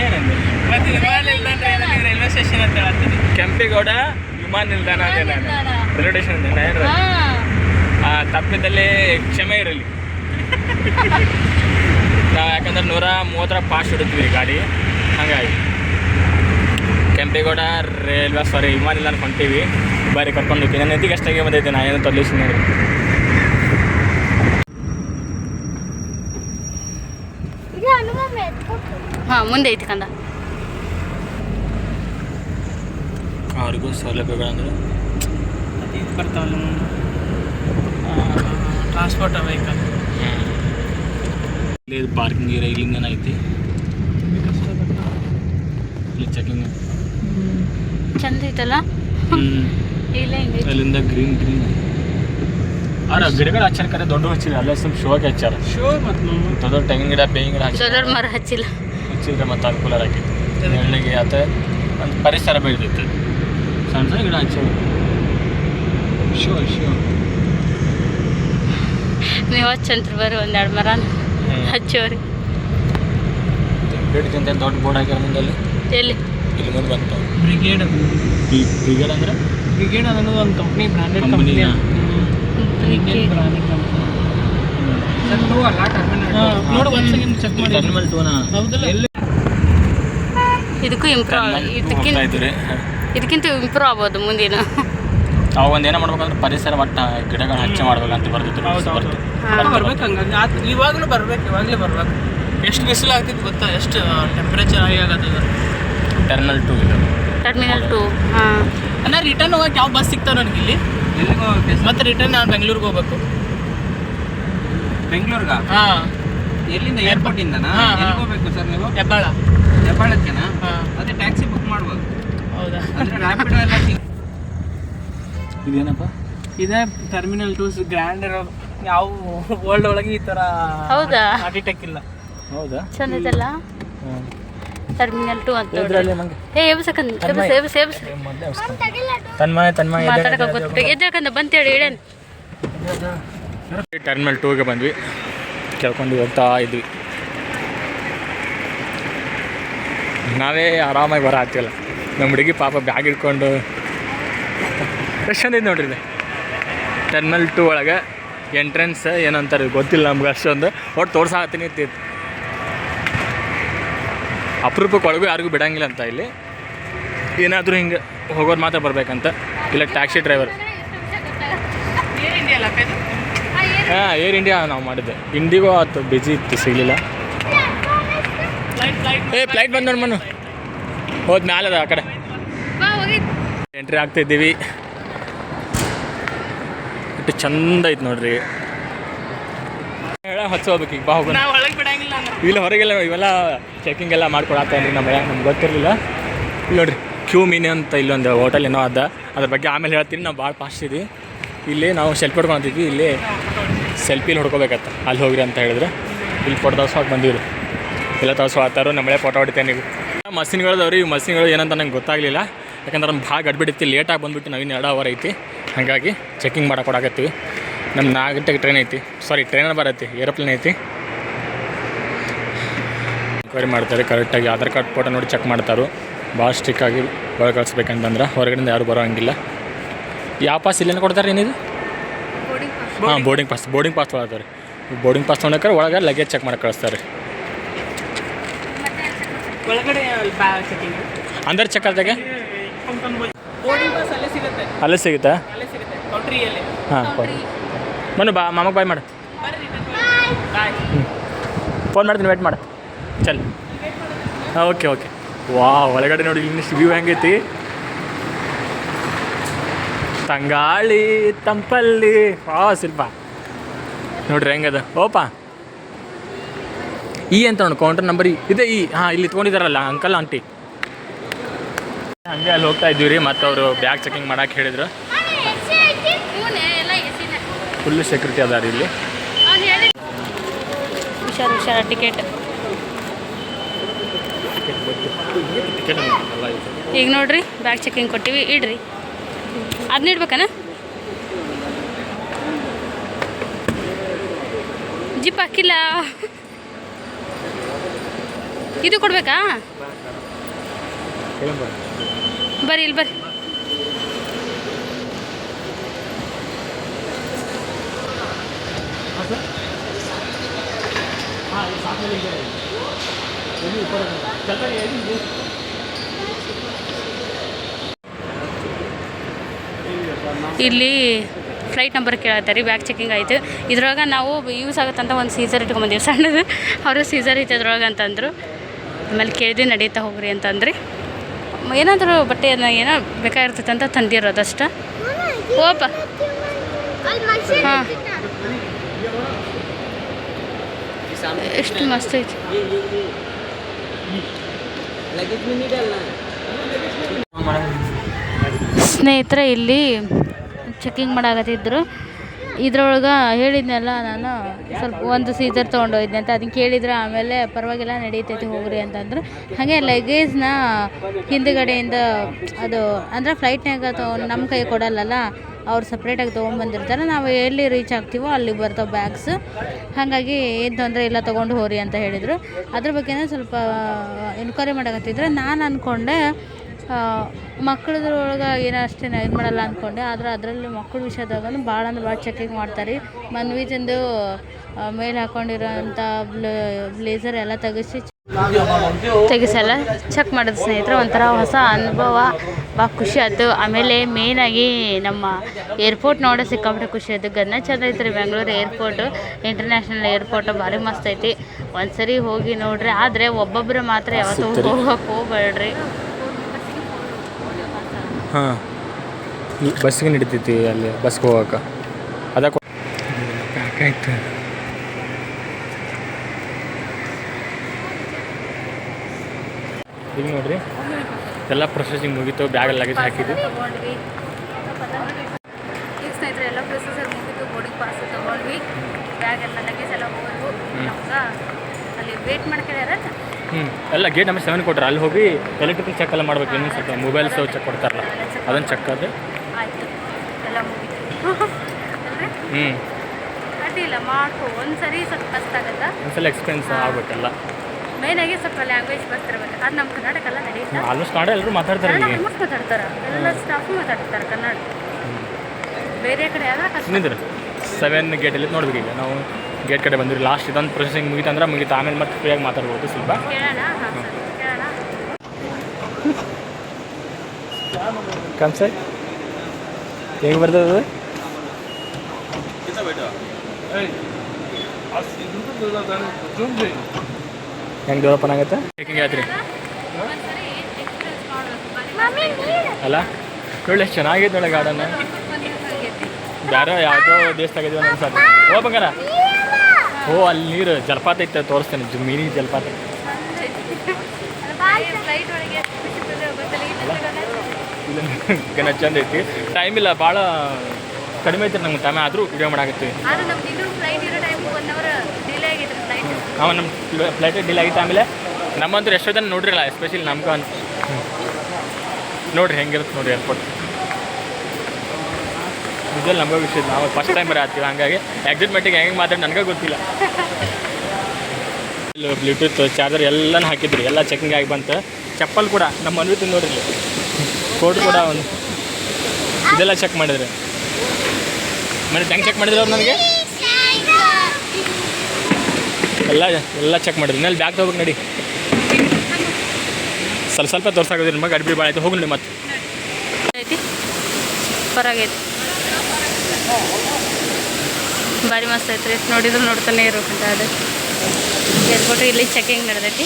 ಏನಂದ್ರೆ ಮತ್ತೆ ವಿಮಾನ ನಿಲ್ದಾಣ ರೈಲ್ವೆ ಸ್ಟೇಷನ್ ಅಂತ ಹೇಳ್ತೀನಿ ಕೆಂಪೇಗೌಡ ವಿಮಾನ ನಿಲ್ದಾಣ ರೈಲ್ವೆ ಸ್ಟೇಷನ್ ತಪ್ಪಿದಲ್ಲಿ ಕ್ಷಮೆ ಇರಲಿ. ಯಾಕಂದ್ರೆ ನೂರ ಮೂವತ್ತರ ಪಾಸ್ಟ್ ಹಿಡಿದ್ವಿ ಗಾಡಿ. ಹಾಗಾಗಿ. ಕೆಂಪೇಗೌಡ ರೈಲ್ವೆ ಸಾರಿ ವಿಮಾನ ಇಲ್ಲ ಅನ್ಕೊಂತೀವಿ ಬಾರಿ ಕರ್ಕೊಂಡು ಹೋಗ್ತೀನಿ. ನಾನು ಎತ್ತಿಗೆ ಅಷ್ಟಾಗೆ ಬಂದಿದ್ದೆ ನಾನು ಏನು ತೊಲಿಸಿ ನೋಡಿ. ಹಾಂ ಮುಂದೆ ಐತಿ ಕಂದ. ಅವ್ರಿಗೂ ಸೌಲಭ್ಯಗಳಂದ್ರೆ ಬರ್ತಾವಲ್ಲ ಟ್ರಾನ್ಸ್ಪೋರ್ಟ್ ವೆಹಿಕಲ್ ಇಲ್ಲಿ ಪಾರ್ಕಿಂಗ್ ಏರಿಯಾ ಇಲ್ಲಿಂದ ಐತಿ? ಇಲ್ಲಿ ಚೆಕಿಂಗ್ ಚಂದ ಐತಲ್ಲ? ಇಲ್ಲ ಹಿಂಗೆ ಅಲ್ಲಿಂದ ಗ್ರೀನ್ ಗ್ರೀನ್ ಗಿಡಗಳು ಹಚ್ಚಾರ ಕರೆ ದೊಡ್ಡ ಹಚ್ಚಿಲ್ಲ ಅಲ್ಲೇ ಸ್ವಲ್ಪ ಶೋಗೆ ಹಚ್ಚಾರ ಶೋ ಮತ್ತು ದೊಡ್ಡ ತೆಂಗಿನ ಗಿಡ ಬೇವಿನ ಗಿಡ ಮರ ಹಚ್ಚಿಲ್ಲ. ಹಚ್ಚಿದ್ರೆ ಮತ್ತೆ ಅನುಕೂಲ ಆಕೈತಿ. ನೆರಳಿಗೆ ಆತ ಒಂದು ಪರಿಸರ ಬೆಳೆದಿತ್ತು. ಸಣ್ಣ ಸಣ್ಣ ಗಿಡ ಹಚ್ಚಿ ಶೋ ಶೋ ನೀವು ಹಚ್ಚಂತ್ರ ಬರ್ರಿ ಎರಡು ಮರ ಹಚ್ಚೋರಿ. ದೊಡ್ಡ ಬೋರ್ಡ್ ಹಾಕ್ಯಾರ ಮುಂದಲ್ಲಿ? ಎಲ್ಲಿ? ಇಲ್ಲಿ ಮುಂದೆ ಬಂತು. ಬ್ರಿಗೇಡ್ ಬ್ರಿಗೇಡ್ ಅಂದ್ರೆ? ಬ್ರಿಗೇಡ್ ಅನ್ನೋದು ಒಂದು ಕಂಪ್ನಿ ಬ್ರಾಂಡೆಡ್ ಕಂಪ್ನಿ ನಾ? ಇಂಡಿಯನ್ ಬ್ರಾಂಡೆಡ್ ಕಂಪ್ನಿ ನೋಡು ಒಂದು ಸೆಕೆಂಡ್ ಚೆಕ್ ಮಾಡಿ. ಟರ್ಮಿನಲ್ ಟೂನ ಹೌದಲ್ಲ. ಇದಕ್ಕೂ ಇಂಪ್ರೂವ್ ಇದಕ್ಕಿಂತ ಇದಕ್ಕಿಂತ ಇಂಪ್ರೂವ್ ಆಗ್ಬೋದು ಮುಂದಿನ. ಅವಾಗ ಒಂದು ಏನೋ ಮಾಡ್ಬೇಕಂದ್ರೆ ಪರಿಸರ ಮಟ್ಟ ಗಿಡಗಳು ಹಚ್ಚ ಮಾಡ್ಬೇಕಂತ ಬರ್ತಿತ್ತು ಹೌದು, ಹೌದು. ಬರ್ಬೇಕು ಹಂಗಾಗಿ. ಆತ್ ಇವಾಗಲೂ ಬರ್ಬೇಕು ಇವಾಗಲೇ ಬರ್ಬೇಕು. ಎಷ್ಟು ಬಿಸಿಲು ಆಗ್ತಿತ್ತು ಗೊತ್ತಾ? ಎಷ್ಟು ಟೆಂಪ್ರೇಚರ್ ಆಗಿ ಆಗತ್ತದ? ಟರ್ಮಿನಲ್ ಟೂ ಇದು. ಟರ್ಮಿನಲ್ ಟು ಹಾಂ. ಅಣ್ಣ ರಿಟರ್ನ್ ಹೋಗಕ್ಕೆ ಯಾವ ಬಸ್ ಸಿಗ್ತಾವ ನನಗೆ ಇಲ್ಲಿ? ಮತ್ತೆ ರಿಟರ್ನ್ ನಾನು ಬೆಂಗಳೂರಿಗೆ ಹೋಗ್ಬೇಕು. ಬೆಂಗ್ಳೂರ್ಗ? ಹಾಂ. ಎಲ್ಲಿಂದ? ಏರ್ಪೋರ್ಟ್ ಇಂದನಾ? ಹಾ, ಹಾ. ಎಲ್ಲಿಗೆ ಹೋಗ್ಬೇಕು ಸರ್ ನೀವು? ಹೆಬ್ಬಾಳ. ಹೆಬ್ಬಾಳಕ್ಕೆನಾ? ಹಾಂ. ಅದೇ ಟ್ಯಾಕ್ಸಿ ಬುಕ್ ಮಾಡ್ಬೋದು. ಹೌದಾ? ಅಂದ್ರೆ ರ್ಯಾಪಿಡ್ ಎಲ್ಲ ಇದೇನಪ್ಪ? ಇದೇ ಟರ್ಮಿನಲ್ ಟೂಸ್ ಗ್ರ್ಯಾಂಡ್ ಇರೋ ಯಾವ ವರ್ಲ್ಡ್ ಒಳಗೆ ಈ ಥರ ಹೌದಾ? ಆರ್ಟಿಟೆಕ್ ಇಲ್ಲ. ಹೌದಾ? ಚಂದ ಐತಲ್ಲ ಟರ್ಮಿನಲ್ ಟು ಅಂತ ಏ ಎಬ್ಸಕಂದ್ ಎಬ್ಸ್ ಎಬ್ಸ್ ಎಬ್ಸ್ ತನ್ಮಯ ತನ್ಮಯ ಮಾತಾಡಕ ಗೊತ್ತಿಲ್ಲ ಎದ್ದೇಳ್ಕಂದ ಬಂತೇಳಿ ಹೇಳೇನ್? ಟರ್ಮಿನಲ್ ಟೂಗೆ ಬಂದ್ವಿ. ಕೇಳ್ಕೊಂಡು ಹೋಗ್ತಾ ಇದ್ವಿ. ನಾವೇ ಆರಾಮಾಗಿ ಬರ ಹತ್ತಿಲ್ಲ ನಮ್ಮ ಹುಡುಗಿ ಪಾಪ ಬ್ಯಾಗ್ ಇಟ್ಕೊಂಡು ಎಷ್ಟು ಇದೆ ನೋಡ್ರಿ ಇದು. ಟರ್ಮಿನಲ್ ಟು ಒಳಗೆ ಎಂಟ್ರೆನ್ಸ್ ಏನಂತಾರೆ ಗೊತ್ತಿಲ್ಲ ನಮ್ಗೆ ಅಷ್ಟೊಂದು. ಒಟ್ಟು ತೋರ್ಸಾಕತ್ತೀನಿ ಇರ್ತಿತ್ತು ಅಪರೂಪಕ್ಕೆ ಒಳಗೂ ಯಾರಿಗೂ ಬಿಡಂಗಿಲ್ಲ ಅಂತ ಇಲ್ಲಿ. ಏನಾದರೂ ಹಿಂಗೆ ಹೋಗೋರು ಮಾತ್ರ ಬರಬೇಕಂತ. ಇಲ್ಲ ಟ್ಯಾಕ್ಸಿ ಡ್ರೈವರ್ ಹಾಂ ಏರ್ ಇಂಡಿಯಾ ನಾವು ಮಾಡಿದ್ದೆ. ಇಂಡಿಗೋ ಆತು ಬಿಜಿ ಇತ್ತು ಸಿಗಲಿಲ್ಲ. ಏ ಫ್ಲೈಟ್ ಬಂದು ನೋಡಿ ಮನು. ಹೋದ್ ಮ್ಯಾಲೆ ಆ ಕಡೆ. ಎಂಟ್ರಿ ಆಗ್ತಿದ್ದೀವಿ ಇಟ್ಟು ಚಂದ ಐತೆ ನೋಡ್ರಿ. ಹೇಳ ಹಚ್ಚ ಹೋಗ್ಬೇಕು ಈಗ ಇಲ್ಲ ಹೊರಗೆಲ್ಲ ಇವೆಲ್ಲ ಚೆಕಿಂಗ್ ಎಲ್ಲ ಮಾಡ್ಕೊಡತ್ತೇನ್ರಿ ನಮ್ಮ ನಮ್ಗೆ ಗೊತ್ತಿರಲಿಲ್ಲ. ಇಲ್ಲಿ ನೋಡ್ರಿ ಕ್ಯೂ ಮೀನು ಅಂತ ಇಲ್ಲೊಂದು ಹೋಟೆಲ್ ಏನೋ ಅದ. ಅದ್ರ ಬಗ್ಗೆ ಆಮೇಲೆ ಹೇಳ್ತೀನಿ ನಾವು ಭಾಳ ಫಾಸ್ಟ್ ಇದೀವಿ. ಇಲ್ಲಿ ನಾವು ಸೆಲ್ಫಿ ಹೊಡ್ಕೊತಿದ್ವಿ ಇಲ್ಲಿ ಸೆಲ್ಫಿಲಿ ಹೊಡ್ಕೋಬೇಕತ್ತ ಅಲ್ಲಿ ಹೋಗ್ರಿ ಅಂತ ಹೇಳಿದ್ರೆ. ಇಲ್ಲಿ ಫೋಟೋ ತೋರ್ಸೋಕೆ ಬಂದಿವ್ರಿ ಎಲ್ಲ ತೋರ್ಸೋತ್ತಾರು ನಮ್ಮಳೆ ಫೋಟೋ ಹೊಡಿತೇನೆ ನೀವು ಮಸೀನ್ಗಳದವ್ರಿ ಈ ಮಸೀನ್ಗಳು ಏನಂತ ನಂಗೆ ಗೊತ್ತಾಗಲಿಲ್ಲ. ಯಾಕಂದ್ರೆ ನಮ್ಗೆ ಭಾಳ ಗಡ್ಬಿಡಿತ್ತು ಲೇಟಾಗಿ ಬಂದುಬಿಟ್ಟು ನಾವಿನ್ನು ಎರಡು ಅವರ್ ಐತಿ. ಹಾಗಾಗಿ ಚೆಕಿಂಗ್ ಮಾಡಕ್ಕೆ ಕೊಡಾಕತ್ತೀವಿ ನಮ್ಮ ನಾಲ್ಕು ಗಂಟೆಗೆ ಟ್ರೈನ್ ಐತಿ ಸಾರಿ ಟ್ರೈನರ್ ಬರತ್ತಿ ಏರೋಪ್ಲೇನ್ ಐತಿ. ಎಂಕ್ವೈರಿ ಮಾಡ್ತಾರೆ ಕರೆಕ್ಟಾಗಿ ಆಧಾರ್ ಕಾರ್ಡ್ ಫೋಟೋ ನೋಡಿ ಚೆಕ್ ಮಾಡ್ತಾರೆ. ಭಾಳ ಸ್ಟ್ರಿಕ್ಕಾಗಿ ಒಳಗೆ ಕಳಿಸ್ಬೇಕಂತಂದ್ರೆ ಹೊರಗಡೆಯಿಂದ ಯಾರು ಬರೋ ಹಂಗಿಲ್ಲ. ಯಾವ ಪಾಸ್ ಇಲ್ಲೇನು ಕೊಡ್ತಾರೆ ಏನಿದು? ಹಾಂ ಬೋರ್ಡಿಂಗ್ ಪಾಸ್ ಬೋರ್ಡಿಂಗ್ ಪಾಸ್ ತೊಗೊಳ್ತಾರೆ ಬೋರ್ಡಿಂಗ್ ಪಾಸ್ ತೊಗೊಂಡ್ರೆ ಒಳಗೆ ಲಗೇಜ್ ಚೆಕ್ ಮಾಡಿ ಕಳಿಸ್ತಾರೆ. ಅಂದರೆ ಚೆಕ್ ಆದಾಗೆ? ಬೋರ್ಡಿಂಗ್ ಪಾಸ್ ಅಲ್ಲೇ ಸಿಗುತ್ತೆ. ಅಲ್ಲೇ ಸಿಗುತ್ತಾ? ಅಲ್ಲೇ ಸಿಗುತ್ತೆ. ಕೌಂಟ್ರಿಯಲ್ಲಿ ಹಾಂ ಮನು ಬಾ ಮಾಮಗೆ ಬಾಯ್ ಮಾಡು. ಬಾಯ್ ಫೋನ್ ಮಾಡ್ತೀನಿ ವೇಟ್ ಮಾಡು. ಚಲ್. ಹಾಂ ಓಕೆ ಓಕೆ ವಾ ಒಳಗಡೆ ನೋಡಿ ಇನ್ನಿಷ್ಟು ವ್ಯೂ ಹೆಂಗೈತಿ. ತಂಗಾಳಿ ತಂಪಲ್ಲಿ. ವಾ ಶಿಲ್ಪ ನೋಡ್ರಿ ಹೆಂಗದ. ಓಪ. ಈ ಅಂತ ನೋಡಿ ಕೌಂಟರ್ ನಂಬರ್ ಈ. ಇದೆ ಈ. ಹಾಂ ಇಲ್ಲಿ ತೊಗೊಂಡಿದ್ದಾರಲ್ಲ ಅಂಕಲ್ ಆಂಟಿ ಹಂಗೆ ಅಲ್ಲಿ ಹೋಗ್ತಾ ಇದ್ದೀವಿ ರೀ ಮತ್ತು ಅವರು ಬ್ಯಾಗ್ ಚೆಕಿಂಗ್ ಮಾಡಕ್ಕೆ ಹೇಳಿದ್ರು ಫುಲ್ ಸೆಕ್ಯೂರಿಟಿ ಅದಾರ ಇಲ್ಲಿ. ಹುಷಾರು ಹುಷಾರು ಟಿಕೆಟ್ ಈಗ ನೋಡ್ರಿ ಬ್ಯಾಗ್ ಚೆಕಿಂಗ್ ಕೊಟ್ಟಿವಿ ಇಡ್ರಿ. ಅದನ್ನ ಇಡ್ಬೇಕನ? ಜಿಪ್ ಹಾಕಿಲ್ಲ. ಇದು ಕೊಡ್ಬೇಕಾ? ಬರ್ರಿ, ಇಲ್ಲಿ ಬರ್ರಿ. ಇಲ್ಲಿ ಫ್ಲೈಟ್ ನಂಬರ್ ಕೇಳತ್ತಾರೆ ಬ್ಯಾಗ್ ಚೆಕಿಂಗ್ ಆಯಿತು. ಇದ್ರೊಳಗೆ ನಾವು ಯೂಸ್ ಆಗುತ್ತಂತ ಒಂದು ಸೀಸರ್ ಇಟ್ಕೊಂಬಂದೀವಿ. ಸಣ್ಣದು. ಅವರು ಸೀಸರ್ ಐತೆ ಅದ್ರೊಳಗೆ ಅಂತಂದರು ಆಮೇಲೆ ಕೇಳಿದ್ವಿ ನಡೀತಾ ಹೋಗ್ರಿ ಅಂತಂದ್ರಿ. ಏನಾದರೂ ಬಟ್ಟೆ ಅದನ್ನ ಏನೋ ಬೇಕಾಗಿರ್ತೈತೆ ಅಂತ ತಂದಿರೋದು ಅಷ್ಟ? ಓಪ ಹಾಂ. ಎಷ್ಟು ಮಸ್ತ್ ಐತಿ. ಸ್ನೇಹಿತರೆ, ಇಲ್ಲಿ ಚೆಕಿಂಗ್ ಮಾಡಾಕತ್ತಿದ್ರು. ಇದ್ರೊಳಗೆ ಹೇಳಿದ್ನಲ್ಲ ನಾನು, ಸ್ವಲ್ಪ ಒಂದು ಸೀಸರ್ ತೊಗೊಂಡೋಗಿದ್ದೆ ಅಂತ ಅದನ್ನ ಕೇಳಿದ್ರೆ ಆಮೇಲೆ ಪರವಾಗಿಲ್ಲ ನಡೀತೈತಿ ಹೋಗ್ರಿ ಅಂತಂದ್ರು. ಹಾಗೆ ಲಗೇಜ್ನ ಹಿಂದುಗಡೆಯಿಂದ ಅದು ಅಂದ್ರೆ ಫ್ಲೈಟ್ನಾಗ ತೊಗೊಂಡು ನಮ್ಮ ಕೈ ಕೊಡಲ್ಲಲ್ಲ, ಅವ್ರು ಸಪ್ರೇಟಾಗಿ ತೊಗೊಂಬಂದಿರ್ತಾರೆ ನಾವು ಎಲ್ಲಿ ರೀಚ್ ಆಗ್ತೀವೋ ಅಲ್ಲಿಗೆ ಬರ್ತಾವೆ ಬ್ಯಾಗ್ಸ್ ಹಾಗಾಗಿ ಏನು ತೊಂದರೆ ಇಲ್ಲ, ತೊಗೊಂಡು ಹೋರಿ ಅಂತ ಹೇಳಿದರು. ಅದ್ರ ಬಗ್ಗೆನೇ ಸ್ವಲ್ಪ ಎನ್ಕ್ವೈರಿ ಮಾಡಕತ್ತಿದ್ರೆ. ನಾನು ಅಂದ್ಕೊಂಡೆ ಮಕ್ಕಳದ್ರೊಳಗೆ ಏನೋ ಅಷ್ಟೇ ಇದು ಮಾಡಲ್ಲ ಅಂದ್ಕೊಂಡೆ ಆದ್ರೆ ಅದರಲ್ಲಿ ಮಕ್ಳ ವಿಷಯದಾಗ ಭಾಳ ಅಂದ್ರೆ ಭಾಳ ಚೆಕಿಂಗ್ ಮಾಡ್ತಾರೆ. ರೀ ಮನ್ವಿಜಂದು ಮೇಲೆ ಹಾಕೊಂಡಿರೋಂಥ ಬ್ಲೇಝರ್ ಎಲ್ಲ ತೆಗೆಸಿ ತೆಗೆಸಲ್ಲ. ಚೆಕ್ ಮಾಡಿದ ಸ್ನೇಹಿತರೆ ಒಂಥರ ಹೊಸ ಅನುಭವ. ಭಾಳ ಖುಷಿ ಆಯ್ತು. ಆಮೇಲೆ ಮೇಯ್ನಾಗಿ ನಮ್ಮ ಏರ್ಪೋರ್ಟ್ ನೋಡೋ ಸಿಕ್ಕಾಪಟ್ಟೆ ಖುಷಿ ಆಯ್ತು. ಗನ್ನ ಚಂದ ರೀ ಬೆಂಗಳೂರು ಏರ್ಪೋರ್ಟು ಇಂಟರ್ನ್ಯಾಷನಲ್ ಏರ್ಪೋರ್ಟು ಭಾರಿ ಮಸ್ತ್ ಐತಿ. ಒಂದ್ಸರಿ ಹೋಗಿ ನೋಡ್ರಿ. ಆದರೆ ಒಬ್ಬೊಬ್ಬರು ಮಾತ್ರ ಯಾವತ್ತೂ ಹೋಗಕ್ಕೆ ಹೋಗ್ಬೇಡ್ರಿ ಹಾಂ. ಬಸ್ಸಿಗೆ ನಡಿತೈತಿ ಅಲ್ಲಿ ಬಸ್ಗೆ ಹೋಗಕ್ಕೆ. ಅದಕ್ಕೆ ಆಯ್ತು ಈಗ ನೋಡ್ರಿ. ಎಲ್ಲ ಪ್ರೊಸೆಸಿಂಗ್ ಮುಗೀತು ಬ್ಯಾಗ್ ಲಗೇಜ್ ಹಾಕಿದ್ವಿ. ನಮ್ಗೆ ಹ್ಞೂ ಎಲ್ಲ ಗೇಟ್ ನಂಬರ್ ಸೆವೆನ್ ಕೊಟ್ರೆ. ಅಲ್ಲಿ ಹೋಗಿ ಎಲೆಕ್ಟ್ರಿಕಲ್ ಚೆಕ್ ಎಲ್ಲ ಮಾಡ್ಬೇಕು. ಇನ್ನೊಂದು ಸ್ವಲ್ಪ ಮೊಬೈಲ್ಸ್ ಚೆಕ್ ಕೊಡ್ತಾರಲ್ಲ. ಅದನ್ನು ಚೆಕ್ ಅದು ಆಯ್ತು. ಎಲ್ಲ ಮುಗಿತು. ಹ್ಮ್. ಹ್ಞೂ ಅಡ್ಡಿಲ್ಲ ಮಾಡ್ಕೊ. ಒಂದು ಸರಿ ಸ್ವಲ್ಪ ಕಷ್ಟ ಆಗತ್ತ? ಒಂದ್ಸಲ ಎಕ್ಸ್ಪೀರಿಯನ್ಸ್ ಆಗ್ಬೇಕಲ್ಲ. ಮೇಯ್ನಾಗಿ ಸ್ವಲ್ಪ ಲ್ಯಾಂಗ್ವೇಜ್ ಬರ್ತಿರ್ಬೇಕು. ಅದು ನಮ್ಮ ಕರ್ನಾಟಕ ಎಲ್ಲ ನಡೆಯುತ್ತೆ ಆಲ್ಮೋಸ್ಟ್ ಕನ್ನಡ ಎಲ್ಲರೂ ಮಾತಾಡ್ತಾರೆ ಆಲ್ಮೋಸ್ಟ್ ಮಾತಾಡ್ತಾರೆ. ಎಲ್ಲ ಸ್ಟಾಫ್ ಮಾತಾಡ್ತಾರೆ ಕನ್ನಡ. ಬೇರೆ ಕಡೆ ಯಾವ್ದಾರ ಕಷ್ಟ. ನಿಂದ್ರೆ ಸೆವೆನ್ ಗೇಟಲ್ಲಿ ನೋಡ್ಬೇಕು ಈಗ. ನಾವು ಗೇಟ್ ಕಡೆ ಬಂದಿರಿ. ಲಾಸ್ಟ್ ಇದೊಂದು ಪ್ರೊಸೆಸಿಂಗ್ ಮುಗೀತಂದ್ರೆ ಮುಗಿತು. ಆಮೇಲೆ ಮತ್ತೆ ಫ್ರೀಯಾಗಿ ಮಾತಾಡ್ಬೋದು ಸ್ವಲ್ಪ. ಕೇಳೋಣ? ಹಾಂ ಸರ್. ಕೇಳೋಣ ಸರ್ ಹೆಂಗೆ ಬರ್ತದೆ ಹೆಂಗೆ ಡೆವಲಪನ್ ಆಗತ್ತೆ? ಹೇಗೆ ಅಲ್ಲ ಒಳ್ಳೆ ಎಷ್ಟು ಚೆನ್ನಾಗೈತೆ ಒಳಗೆ ಗಾರ್ಡನ್ ಬೇರೆ ಯಾವುದೋ ದೇಶದಾಗ ಸರ್ ಅನ್ಸತ್ತೆ ಹೋಗ್ಬೇಕಲ್ಲ ಓ ಅಲ್ಲಿ ನೀರು, ಜಲಪಾತ ಐತೆ, ತೋರಿಸ್ತೇನೆ ಜು- ಜಲಪಾತ. ಗನ ಚಂದ ಐತಿ ಟೈಮ್ ಇಲ್ಲ ಭಾಳ ಕಡಿಮೆ ಐತಿ ನಮ್ಗೆ ಟೈಮ್ ಆದರೂ ವಿಡಿಯೋ ಮಾಡಾಕತ್ತೀವಿ. ಹಾಂ ನಮ್ಮ ಫ್ಲೈಟ್ ಡಿಲೇ ಆಗಿತ್ತು ಆಮೇಲೆ ನಮ್ಮಂತೂ ಎಷ್ಟೋ ಜನ ನೋಡಿರಲ್ಲ ಎಸ್ಪೆಷಲಿ ನಮ್ಗೆ ಅಂತ. ನೋಡ್ರಿ ಹೆಂಗಿರುತ್ತೆ ನೋಡಿರಿ ಏರ್ಪೋರ್ಟ್ ನಿಜಲ್ಲಿ ನಮಗೂ ವಿಷಯ ನಾವು ಫಸ್ಟ್ ಟೈಮ್ ಬರೀ ಆಗ್ತೀವಿ ಹಂಗಾಗಿ ಎಕ್ಸಿಟ್ಮೆಂಟಿಗೆ ಹೆಂಗೆ ಮಾತಾಡಿ ನನಗೆ ಗೊತ್ತಿಲ್ಲ. ಇಲ್ಲಿ ಬ್ಲೂಟೂತ್ ಚಾರ್ಜರ್ ಎಲ್ಲನೂ ಹಾಕಿದ್ರಿ ಎಲ್ಲ ಚೆಕಿಂಗ್ ಆಗಿ ಬಂತು. ಚಪ್ಪಲ್ ಕೂಡ ನಮ್ಮ ಮನ್ವಿ ತಿಂದು ನೋಡ್ರಿ ಕೋಟ್ ಕೂಡ ಒಂದು. ಇದೆಲ್ಲ ಚೆಕ್ ಮಾಡಿದ್ರೆ. ಮನೆ ಟ್ಯಾಂಕ್ ಚೆಕ್ ಮಾಡಿದ್ರು ಅವ್ರು ನನಗೆ? ಎಲ್ಲ ಎಲ್ಲ ಚೆಕ್ ಮಾಡಿದ್ರು. ಮೇಲೆ ಬ್ಯಾಗ್ ತೊಗೋಬೇಕು ನಡಿ. ಸ್ವಲ್ಪ ಸ್ವಲ್ಪ ತೋರ್ಸಾಕೋದ್ರಿ ನಿಮಗೆ ಗಡ್ಬಿಡಿ ಭಾಳ ಆಯ್ತು. ಹೋಗಿ ಮತ್ತೆ. ಐತಿ ಹೊರಗೈತಿ ಭಾರಿ ಮಸ್ತ್ ಐತ್ರಿ ನೋಡಿದ್ರು ನೋಡ್ತಾನೆ ಇರೋಕಂತ ಅದು. ಏರ್ಪೋರ್ಟ್ ಇಲ್ಲಿ ಚೆಕಿಂಗ್ ನಡೆದೈತಿ.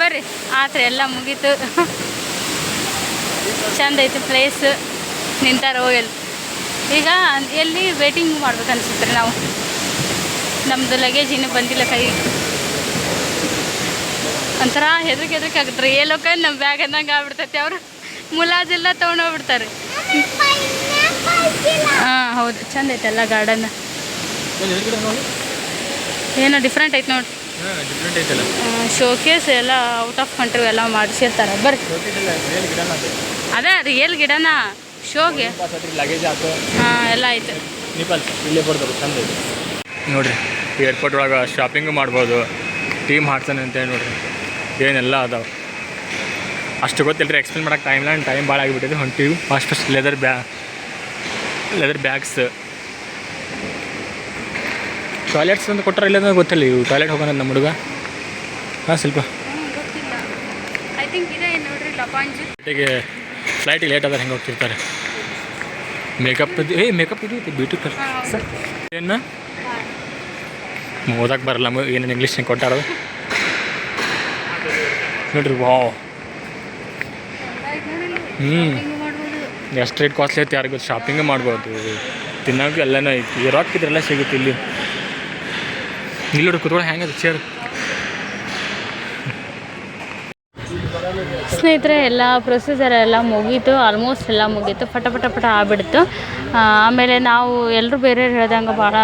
ಬರ್ರಿ. ಆತ್ರಿ, ಎಲ್ಲ ಮುಗೀತು. ಚಂದ ಐತೆ ಪ್ಲೇಸ್ ನಿಂತಾರ ಹೋಗಲ್ಲಿ ಈಗ ಎಲ್ಲಿ ವೇಟಿಂಗ್ ಮಾಡ್ಬೇಕು ಅನ್ಸುತ್ತೆ ನಾವು? ನಮ್ಮದು ಲಗೇಜ್ ಇನ್ನೂ ಬಂದಿಲ್ಲ ಕೈ. ಒಂಥರ ಹೆದರಿಕೆ ಹೆದರಿಕೆ ಆಗುತ್ತೆ ಏ ಲೋಕ ನಮ್ಮ ಬ್ಯಾಗ್ ಅಂದಂಗೆ ಆಗ್ಬಿಡ್ತೈತಿ ಅವರು. ಮುಲಾಜೆಲ್ಲ ತೊಗೊಂಡೋಗ್ಬಿಡ್ತಾರೆ ಹಾಂ ಹೌದು. ಚಂದ ಐತೆ ಎಲ್ಲ ಗಾರ್ಡನ್ ಏನೋ ಡಿಫ್ರೆಂಟ್ ಐತೆ ನೋಡಿ. ಐತಲ್ಲ. ಶೋಕೇಸ್ ಎಲ್ಲ ಔಟ್ ಆಫ್ ಕಂಟ್ರಿ ಎಲ್ಲ ಮಾಡಿಸಿರ್ತಾರೆ. ಬರ್ರಿ. ಅದೇ ರಿಯಲ್ ಗಿಡನ? ಶೋಗೆ. ಲಗೇಜ್ ಹಾಕು. ಹಾಂ ಎಲ್ಲ ಆಯ್ತು. ಇಲ್ಲೇ ಚಂದ ನೋಡ್ರಿ ಏರ್ಪೋರ್ಟ್ ಒಳಗೆ ಶಾಪಿಂಗು ಮಾಡ್ಬೋದು ಟೀಮ್ ಹಾಕ್ತಾನೆ ಅಂತೇಳಿ ನೋಡ್ರಿ. ಏನೆಲ್ಲ ಅದಾವ. ಅಷ್ಟು ಗೊತ್ತಿಲ್ಲ ರೀ ಎಕ್ಸ್ಪ್ಲೇನ್ ಮಾಡೋಕೆ ಟೈಮ್ ಇಲ್ಲ ಟೈಮ್ ಭಾಳ ಆಗಿಬಿಟ್ಟಿದೆ. ಹೊಂಟೀವಿ ಫಸ್ಟ್ ಫಸ್ಟ್ ಲೆದರ್ ಬ್ಯಾ ಲೆದರ್ ಬ್ಯಾಗ್ಸ್ ಟಾಯ್ಲೆಟ್ಸ್ ಅಂತ ಕೊಟ್ಟರೆ ಇಲ್ಲ ಗೊತ್ತಿಲ್ಲ ಇವು ಟಾಯ್ಲೆಟ್ ಹೋಗೋಣ ನಮ್ಮ ಹುಡುಗ. ಹಾಂ ಸ್ವಲ್ಪ ಫ್ಲೈಟಿಗೆ ಲೇಟ್ ಆದ್ರೆ ಹೆಂಗೆ ಹೋಗ್ತಿರ್ತಾರೆ? ಮೇಕಪ್ ಇದು ಏ ಮೇಕಪ್ ಇದು ಬ್ಯೂಟಿ ಕರ್ ಸರ್ ಏನು? ಓದಕ್ಕೆ ಬರಲ್ಲ ಏನೇನು ಏನೇನು ಇಂಗ್ಲೀಷ್ನಾಗ ಕೊಟ್ಟಾರ. ನೋಡ್ರಿ ವಾವ್ ಹ್ಞೂ ಎಷ್ಟು ರೇಟ್ ಕಾಸ್ಟ್ಲಿ ಐತೆ ಯಾರಿಗೂ ಶಾಪಿಂಗ್ ಮಾಡ್ಬೋದು. ತಿನ್ನೋಕೆ ಎಲ್ಲನೂ ಐತಿ. ರೊಕ್ಕಿದ್ರೆಲ್ಲ ಸಿಗುತ್ತೆ ಇಲ್ಲಿ. ಇಲ್ಲಿ ನೋಡಿ ಕುತ್ಕೊಳ್ಳಿ ಹೆಂಗದ ಚೇರ್ ಸ್ನೇಹಿತರೆ, ಎಲ್ಲ ಪ್ರೊಸೀಜರ್ ಎಲ್ಲ ಮುಗೀತು ಆಲ್ಮೋಸ್ಟ್ ಎಲ್ಲ ಮುಗೀತು, ಪಟ ಪಟ ಪಟ ಆಗ್ಬಿಡ್ತು. ಆಮೇಲೆ ನಾವು ಎಲ್ಲರೂ ಬೇರೆಯವ್ರು ಹೇಳ್ದಂಗೆ ಭಾಳ,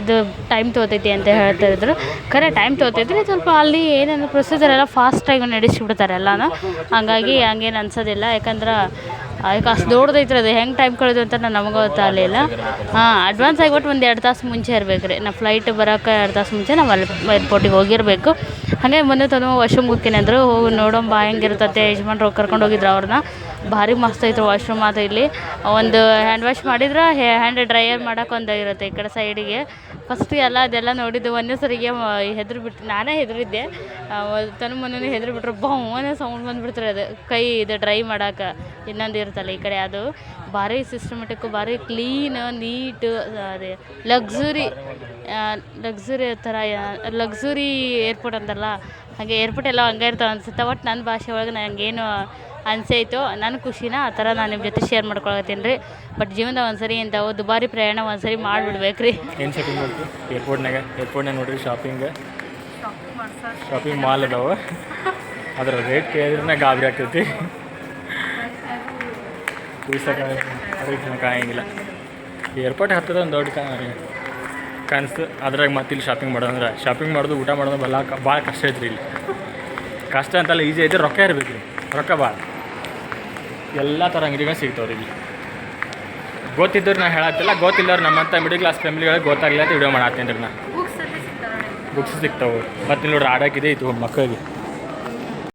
ಇದು ಟೈಮ್ ತೊಗೊತೈತಿ ಅಂತ ಹೇಳ್ತಾ ಇದ್ರು. ಖರೆ ಟೈಮ್ ತೊಗೊತೈತ್ರಿ ಸ್ವಲ್ಪ ಅಲ್ಲಿ ಏನಂದ್ರೆ ಪ್ರೊಸೀಜರ್ ಎಲ್ಲ ಫಾಸ್ಟಾಗಿ ನಡೆಸಿಬಿಡ್ತಾರೆ ಎಲ್ಲನೂ. ಹಾಗಾಗಿ ಹಂಗೇನು ಅನ್ಸೋದಿಲ್ಲ. ಯಾಕಂದ್ರೆ ಅದಕ್ಕೆ ಅಷ್ಟು ದೊಡ್ಡದೈತ್ರಿ ಅದು. ಹೆಂಗೆ ಟೈಮ್ ಕಳೆದು ಅಂತ ನಮಗೆ ಗೊತ್ತಾಗಲಿಲ್ಲ ಹಾಂ ಅಡ್ವಾನ್ಸ್ ಆಗಿಬಿಟ್ಟು ಒಂದು ಎರಡು ತಾಸು ಮುಂಚೆ ಇರಬೇಕು ರೀ ನಾವು ಫ್ಲೈಟ್ ಬರೋಕೆ ಎರಡು ತಾಸು ಮುಂಚೆ ನಾವು ಅಲ್ಲಿ ಏರ್ಪೋರ್ಟಿಗೆ ಹೋಗಿರಬೇಕು. ಹಾಗೆ ಮೊನ್ನೆ ತಂದು ವಾಶ್ರೂಮ್ ಹೋಗ್ತೀನಿ ಅಂದರು. ಹೋಗಿ ನೋಡೋಣ ಬಾ ಹೆಂಗಿರ್ತತೆ ಯಜಮಾನ್ರು ಕರ್ಕೊಂಡು ಹೋಗಿದ್ರು ಅವ್ರನ್ನ. ಭಾರಿ ಮಸ್ತ್ ಐತ್ರಿ ವಾಶ್ರೂಮ್ ಅದು ಇಲ್ಲಿ. ಒಂದು ಹ್ಯಾಂಡ್ ವಾಶ್ ಮಾಡಿದ್ರೆ ಹ್ಯಾಂಡ್ ಡ್ರೈಯರ್ ಮಾಡೋಕೆ ಒಂದು ಇರುತ್ತೆ ಈ ಕಡೆ ಸೈಡಿಗೆ ಫಸ್ಟ್ ಎಲ್ಲ ಅದೆಲ್ಲ ನೋಡಿದ್ದು, ಒಂದೇ ಸರಿಗೆ ಹೆದ್ರು ಬಿಟ್ಟು ನಾನೇ ಹೆದರಿದ್ದೆ. ತನ್ನ ಮೊನ್ನೆ ಹೆದ್ರು ಬಿಟ್ರೆ ಬಹುವನೇ ಸೌಂಡ್ ಬಂದುಬಿಡ್ತಾರೆ ಅದು. ಕೈ ಇದು ಡ್ರೈ ಮಾಡೋಕೆ, ಇನ್ನೊಂದು ಇರುತ್ತಲ್ಲ ಈ ಕಡೆ ಅದು. ಭಾರಿ ಸಿಸ್ಟಮೆಟಿಕ್ಕು ಭಾರಿ ಕ್ಲೀನ್ ನೀಟ್ ಅದೇ. ಲಕ್ಸುರಿ ಲಕ್ಸುರಿ ಥರ ಲಕ್ಸುರಿ ಏರ್ಪೋರ್ಟ್ ಅಂತಲ್ಲ, ಹಾಗೆ ಏರ್ಪೋರ್ಟ್ ಎಲ್ಲ ಹಂಗೆ ಇರ್ತಾವೆ ಅನ್ಸುತ್ತೆ. ಒಟ್ಟು ನನ್ನ ಭಾಷೆ ಒಳಗೆ ನನಗೇನು ಅನ್ಸೈತೋ ನನ್ನ ಖುಷಿನ ಆ ಥರ ನಾನು ನಿಮ್ಮ ಜೊತೆ ಶೇರ್ ಮಾಡ್ಕೊಳತ್ತೀನಿ ರೀ. ಬಟ್ ಜೀವನದಾಗ ಒಂದು ಸರಿ ಇಂಥವು ದುಬಾರಿ ಪ್ರಯಾಣ ಒಂದ್ಸರಿ ಮಾಡಿಬಿಡ್ಬೇಕು ರೀ ಏನು ಶಾಪಿಂಗ್ ಮಾಡ್ತೀವಿ ಏರ್ಪೋರ್ಟ್ನಾಗ ಏರ್ಪೋರ್ಟ್ನಾಗ ನೋಡಿರಿ ಶಾಪಿಂಗ್ ಶಾಪಿಂಗ್ ಮಾಲ್ ಅದಾವೆ. ಅದರ ರೇಟ್ ಕೇಳಿದ್ರೆ ಗಾಬರಿ ಆಗ್ತೈತಿ. ಕಾಯಂಗಿಲ್ಲ. ಏರ್ಪೋರ್ಟ್ ಹತ್ತದ ಒಂದು ದೊಡ್ಡ ಕನಸು. ಅದ್ರಾಗ ಮತ್ತೆ ಇಲ್ಲಿ ಶಾಪಿಂಗ್ ಮಾಡೋದಂದ್ರೆ ಶಾಪಿಂಗ್ ಮಾಡೋದು, ಊಟ ಮಾಡೋದು ಬಲ್ಲ ಭಾಳ ಕಷ್ಟ ಐತ್ರಿ ಇಲ್ಲಿ. ಕಷ್ಟ ಅಂತಲ್ಲ ಈಸಿ ಐತೆ, ರೊಕ್ಕ ಇರ್ಬೇಕು ರೀ ರೊಕ್ಕ ಭಾಳ ಎಲ್ಲ ಥರ ಅಂಗಡಿಗಳು ಸಿಗ್ತಾವ್ರಿ ಇಲ್ಲಿ. ಗೊತ್ತಿದ್ದವ್ರು ನಾನು ಹೇಳತ್ತಿಲ್ಲ ಗೊತ್ತಿಲ್ಲವ್ರು ನಮ್ಮಂಥ ಮಿಡಲ್ ಕ್ಲಾಸ್ ಫ್ಯಾಮಿಲಿಗಳಿಗೆ ಗೊತ್ತಾಗ್ಲಿಲ್ಲ ಅಂತ ವಿಡಿಯೋ ಮಾಡತ್ತೀನಿ ರೀ ನಾ. ಬುಕ್ಸ್ ಸಿಗ್ತಾವೆ ಮತ್ತು ನೋಡ್ರಿ ಆಡೋಕ್ಕಿದೆ ಇದು ಮಕ್ಕಳಿಗೆ.